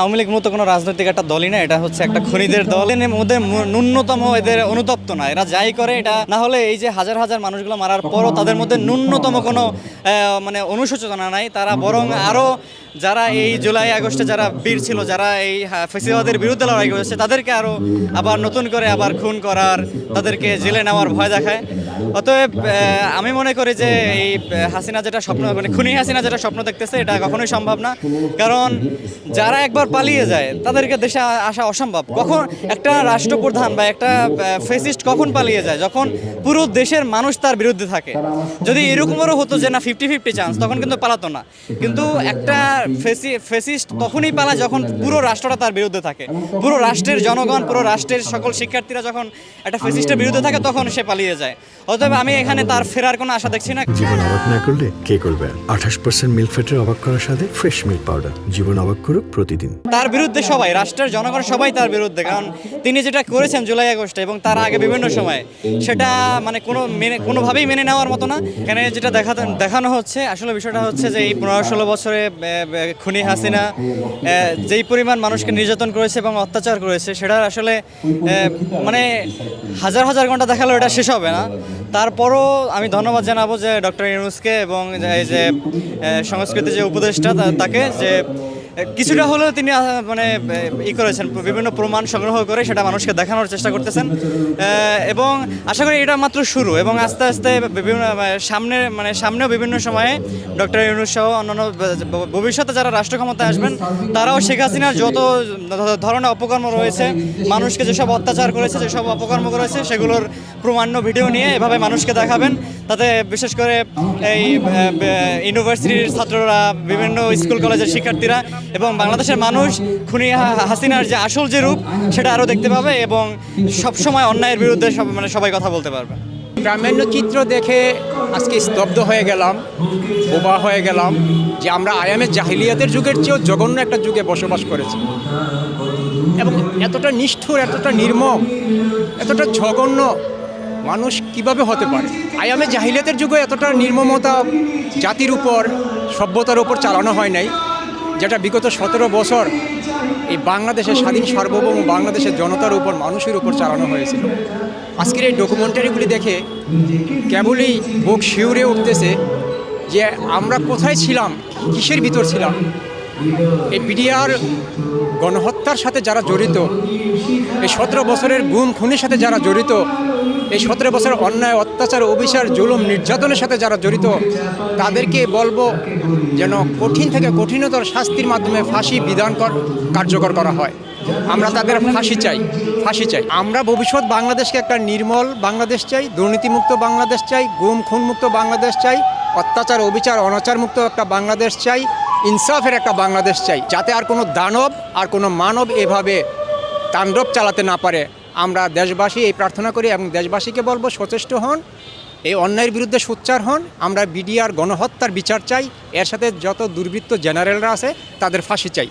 আওয়ামী লীগ মূলত কোনো রাজনৈতিক একটা দলই না, এটা হচ্ছে একটা খনিদের দল। এর মধ্যে ন্যূনতম এদের অনুতপ্ত না, এরা যাই করে এটা না হলে এই যে হাজার হাজার মানুষগুলো মারার পরও তাদের মধ্যে ন্যূনতম কোনো মানে অনুশোচনা নাই। তারা বরং আরও যারা এই জুলাই আগস্টে যারা বীর ছিল, যারা এই ফেসিবাদের বিরুদ্ধে লড়াই করেছে, তাদেরকে আরও আবার নতুন করে আবার খুন করার, তাদেরকে জেলে নেওয়ার ভয় দেখায়। অতএব আমি মনে করি যে এই হাসিনা যেটা স্বপ্ন মানে খুনি হাসিনা যেটা স্বপ্ন দেখতেছে, এটা কখনোই সম্ভব না। কারণ যারা একবার পালিয়ে যায়, তাদেরকে দেশে আসা অসম্ভব। কখন একটা রাষ্ট্রপ্রধান বা একটা ফেসিস্ট কখন পালিয়ে যায়? যখন পুরো দেশের মানুষ তার বিরুদ্ধে থাকে। যদি এরকমেরও হতো যে না ফিফটি ফিফটি চান্স তখন কিন্তু পালাতো না। কিন্তু একটা ফেসি ফেসিস্ট তখনই পালায় যখন পুরো রাষ্ট্রটা তার বিরুদ্ধে থাকে। পুরো রাষ্ট্রের জনগণ, পুরো রাষ্ট্রের সকল শিক্ষার্থীরা যখন একটা ফেসিস্টের বিরুদ্ধে থাকে, তখন সে পালিয়ে যায়। অতএব আমি এখানে তার ফেরার কোনো আশা দেখছি না। জীবন অবাক না করলে কে করবে? আঠাশ পার্সেন্ট মিল্ক ফ্যাটের অবাক করার সাথে ফ্রেশ মিল্ক পাউডার জীবন অবাক করুক প্রতিদিন। তার বিরুদ্ধে সবাই রাষ্ট্রের জনগণ সবাই তার বিরুদ্ধে। কারণ তিনি যেটা করেছেন জুলাই আগস্টে এবং তার আগে বিভিন্ন সময়ে সেটা মানে কোনো মেনে কোনোভাবেই মেনে নেওয়ার মতো না। এখানে যেটা দেখা দেখানো হচ্ছে আসলে বিষয়টা হচ্ছে যে এই পনেরো ষোলো বছরে খুনি হাসিনা যেই পরিমাণ মানুষকে নির্যাতন করেছে এবং অত্যাচার করেছে সেটা আসলে মানে হাজার হাজার ঘণ্টা দেখালেও এটা শেষ হবে না। তারপরও আমি ধন্যবাদ জানাব যে ডক্টর ইউনুসকে এবং এই যে সংস্কৃতি যে উপদেষ্টা তাকে যে কিছুটা হলেও তিনি মানে ই করেছেন, বিভিন্ন প্রমাণ সংগ্রহ করে সেটা মানুষকে দেখানোর চেষ্টা করতেছেন। এবং আশা করি এটা মাত্র শুরু এবং আস্তে আস্তে বিভিন্ন সামনে মানে সামনেও বিভিন্ন সময়ে ডক্টর ইউনুস সহ অন্যান্য ভবিষ্যতে যারা রাষ্ট্র ক্ষমতায় আসবেন, তারাও শেখ হাসিনার যত ধরনের অপকর্ম রয়েছে, মানুষকে যেসব অত্যাচার করেছে, যেসব অপকর্ম করেছে, সেগুলোর প্রমাণ্য, ভিডিও নিয়ে এভাবে মানুষকে দেখাবেন। তাতে বিশেষ করে এই ইউনিভার্সিটির ছাত্ররা, বিভিন্ন স্কুল, কলেজের শিক্ষার্থীরা এবং বাংলাদেশের মানুষ খুনি হাসিনার যে আসল যে রূপ, সেটা আরও দেখতে পাবে এবং সবসময় অন্যায়ের বিরুদ্ধে সব মানে সবাই কথা বলতে পারবে। গ্রাম্যান্য চিত্র দেখে আজকে স্তব্ধ হয়ে গেলাম, বোবা হয়ে গেলাম যে আমরা আয়ামে জাহিলিয়াতের যুগের চেয়েও জঘন্য একটা যুগে বসবাস করেছি। এবং এতটা নিষ্ঠুর, এতটা নির্মম, এতটা জঘন্য মানুষ কীভাবে হতে পারে? আয়ামে জাহিলিয়াতের যুগে এতটা নির্মমতা জাতির উপর, সভ্যতার উপর চালানো হয় নাই। যেটা বিগত সতেরো বছর এই বাংলাদেশের স্বাধীন সার্বভৌম বাংলাদেশের জনতার উপর, মানুষের উপর চালানো হয়েছিল। আজকের এই ডকুমেন্টারিগুলি দেখে কেবলই বুক শিউরে উঠতেছে যে আমরা কোথায় ছিলাম, কিসের ভিতর ছিলাম। এই পিডিআর গণহত্যার সাথে যারা জড়িত, এই সতেরো বছরের গুম, খুনের সাথে যারা জড়িত এই সতেরো বছর অন্যায়, অত্যাচার, অবিচার, জুলুম, নির্যাতনের সাথে যারা জড়িত, তাদেরকে বলব যেন কঠিন থেকে কঠিনতর শাস্তির মাধ্যমে ফাঁসি বিধান কর, কার্যকর করা হয়। আমরা তাদের ফাঁসি চাই ফাঁসি চাই। আমরা ভবিষ্যৎ বাংলাদেশকে একটা নির্মল বাংলাদেশ চাই, দুর্নীতিমুক্ত বাংলাদেশ চাই, গুম, খুনমুক্ত বাংলাদেশ চাই, অত্যাচার, অবিচার অনাচার মুক্ত একটা বাংলাদেশ চাই, ইনসাফের একটা বাংলাদেশ চাই, যাতে আর কোনো দানব আর কোনো মানব এভাবে তাণ্ডব চালাতে না পারে। আমরা দেশবাসী এই প্রার্থনা করি এবং দেশবাসীকে বলব, সচেষ্ট হন, এই অন্যায়ের বিরুদ্ধে সোচ্চার হন। আমরা বিডিআর গণহত্যার বিচার চাই। এর সাথে যত দুর্বৃত্ত জেনারেলরা আছে, তাদের ফাঁসি চাই।